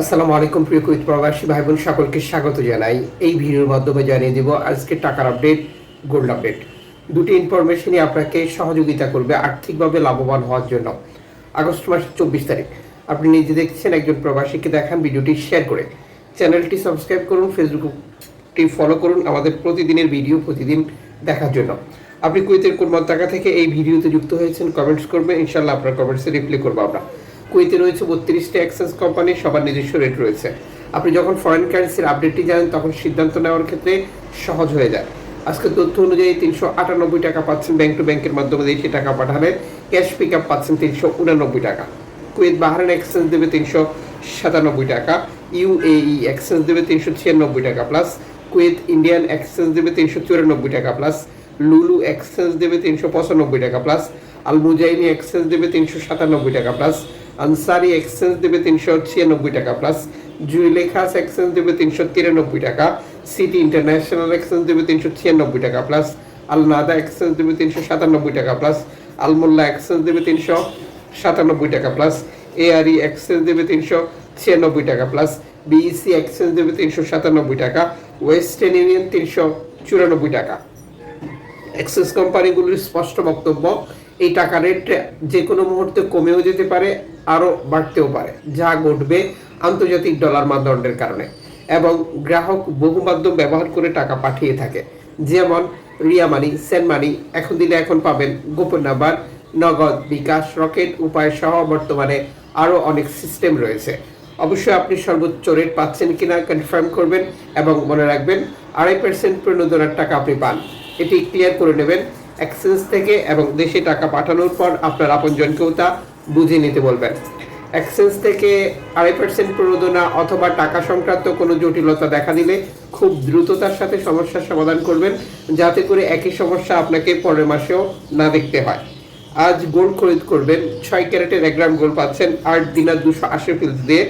আসসালামু আলাইকুম, প্রিয় কুইত প্রবাসী ভাই বোন সকলকে স্বাগত জানাই। এই ভিডিওর মাধ্যমে জানিয়ে দেব, আজকে টাকার আপডেট, গোল্ড আপডেট। দুটি ইনফরমেশনই আপনাকে সহযোগিতা করবে আর্থিকভাবে লাভবান হওয়ার জন্য। আগস্ট মাসের চব্বিশ তারিখ। আপনি নিজে দেখছেন, একজন প্রবাসীকে দেখান ভিডিওটি শেয়ার করে। চ্যানেলটি সাবস্ক্রাইব করুন ফেসবুকটি ফলো করুন, আমাদের প্রতিদিনের ভিডিও প্রতিদিন দেখার জন্য। আপনি কুয়েতের কোন টাকা থেকে এই ভিডিওতে যুক্ত হয়েছেন কমেন্টস করবেন ইনশাল্লাহ আপনার কমেন্টসে রিপ্লাই করব আমরা। কুয়েতে রয়েছে বত্রিশটা এক্সচেঞ্জ কোম্পানি, সবার নিজস্ব রেট রয়েছে। আপনি যখন ফরেন কারেন্সির আপডেটটি জানেন, তখন সিদ্ধান্ত নেওয়ার ক্ষেত্রে সহজ হয়ে যায়। আজকে তথ্য অনুযায়ী তিনশো আটানব্বই টাকা পাচ্ছেন ব্যাংক টু ব্যাংকের মাধ্যমে দেশি টাকা পাঠালে ক্যাশ পিক আপ পাচ্ছেন তিনশো উনানব্বই টাকা। কুয়েত বাহারান এক্সচেঞ্জ দেবে তিনশো সাতানব্বই টাকা। ইউএই এক্সচেঞ্জ দেবে তিনশো ছিয়ানব্বই টাকা প্লাস কুয়েত ইন্ডিয়ান এক্সচেঞ্জ দেবে তিনশো চুরানব্বই টাকা প্লাস লুলু এক্সচেঞ্জ দেবে তিনশো পঁচানব্বই টাকা প্লাস আল মুজাইনি এক্সচেঞ্জ দেবে তিনশো সাতানব্বই টাকা প্লাস আনসারি এক্সচেঞ্জ দেবে তিনশো ছিয়ানব্বই টাকা, প্লাস জুইলেখাস এক্সচেঞ্জ দেবে তিনশো তিরানব্বই টাকা, সিটি ইন্টারন্যাশনাল এক্সচেঞ্জ দেবে তিনশো ছিয়ানব্বই টাকা, প্লাস আল নাদা এক্সচেঞ্জ দেবে তিনশো সাতানব্বই টাকা, প্লাস আলমোল্লা এক্সচেঞ্জ দেবে তিনশো সাতানব্বই টাকা, প্লাস এআরই এক্সচেঞ্জ দেবে তিনশো ছিয়ানব্বই টাকা, প্লাস বিইসি এক্সচেঞ্জ দেবে তিনশো সাতানব্বই টাকা, ওয়েস্টার্ন ইউনিয়ন তিনশো চুরানব্বই টাকা। অ্যাক্সেস কোম্পানিগুলির স্পষ্ট বক্তব্য এই টাকা রেট যে কোনো মুহূর্তে কমেও যেতে পারে, আরও বাড়তেও পারে। যা ঘটবে আন্তর্জাতিক ডলার মানদণ্ডের কারণে। এবং গ্রাহক বহু মাধ্যম ব্যবহার করে টাকা পাঠিয়ে থাকে। যেমন রিয়া মানি সেন্ড মানি, এখন দিলে এখন পাবেন গোপন নাম্বার, নগদ বিকাশ, রকেট, উপায় সহ বর্তমানে আরও অনেক সিস্টেম রয়েছে। অবশ্যই আপনি সর্বোচ্চ রেট পাচ্ছেন কিনা কনফার্ম করবেন এবং মনে রাখবেন, আড়াই পার্সেন্ট প্রণোদনার টাকা আপনি পান। এটি ক্লিয়ার করে নেবেন। এক্সচেঞ্জ থেকে এবং দেশে টাকা পাঠানোর পর আপনার আপনজনকেও তা বুঝে নিতে বলবেন। এক্সচেঞ্জ থেকে আড়াই পার্সেন্ট প্রণোদনা অথবা টাকা সংক্রান্ত কোনো জটিলতা দেখা দিলে খুব দ্রুততার সাথে সমস্যার সমাধান করবেন, যাতে করে একই সমস্যা আপনাকে পরের মাসেও না দেখতে হয়। আজ গোল্ড খরিদ করবেন, ছয় ক্যারেটের এক গ্রাম গোল্ড পাচ্ছেন, আট দিনার দুশো আশি ফিলস দিয়ে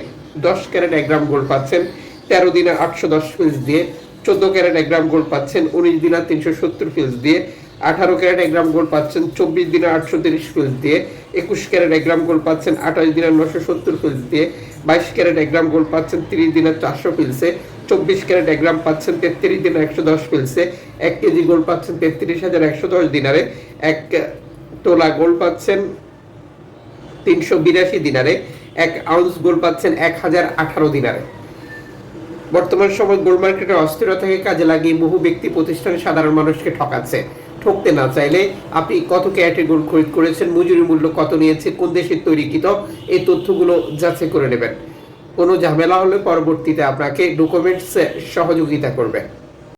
দশ ক্যারেট এক গ্রাম গোল্ড পাচ্ছেন, তেরো দিনার আটশো দশ ফিলস দিয়ে চোদ্দ ক্যারেট এক গ্রাম গোল্ড পাচ্ছেন, উনিশ দিনার তিনশো সত্তর ফিলস দিয়ে আঠারো ক্যারেট এক গ্রাম গোল্ড পাচ্ছেন, চব্বিশ দিনার আটশো তিরিশ ফিলস দিয়ে, একুশ ক্যারেট এক গ্রাম গোল্ড পাচ্ছেন, আঠাশ দিনার নশো সত্তর ফিলস দিয়ে, বাইশ ক্যারেট এক গ্রাম গোল্ড পাচ্ছেন, তিরিশ দিনার চারশো ফিলসে চব্বিশ ক্যারেট এক গ্রাম পাচ্ছেন, তেত্রিশ দিনার একশো দশ ফিলসে এক কেজি গোল্ড পাচ্ছেন তেত্রিশ হাজার একশো দশ দিনারে, এক তোলা গোল্ড পাচ্ছেন তিনশো বিরাশি দিনারে, এক আউন্স গোল্ড পাচ্ছেন এক হাজার আঠারো দিনারে। বর্তমান সময় গোল্ড মার্কেটের অস্থিরতাকে কাজে লাগিয়ে বহু ব্যক্তি, প্রতিষ্ঠান সাধারণ মানুষকে ঠকাচ্ছে। ঠকতে না চাইলে আপনি কত ক্যারেটের গোল্ড খরিদ করেছেন, মজুরি মূল্য কত নিয়েছে কোন দেশের তৈরিকৃত এই তথ্যগুলো যাচাই করে নেবেন। কোনো ঝামেলা হলে পরবর্তীতে আপনাকে ডকুমেন্টস সহযোগিতা করবে।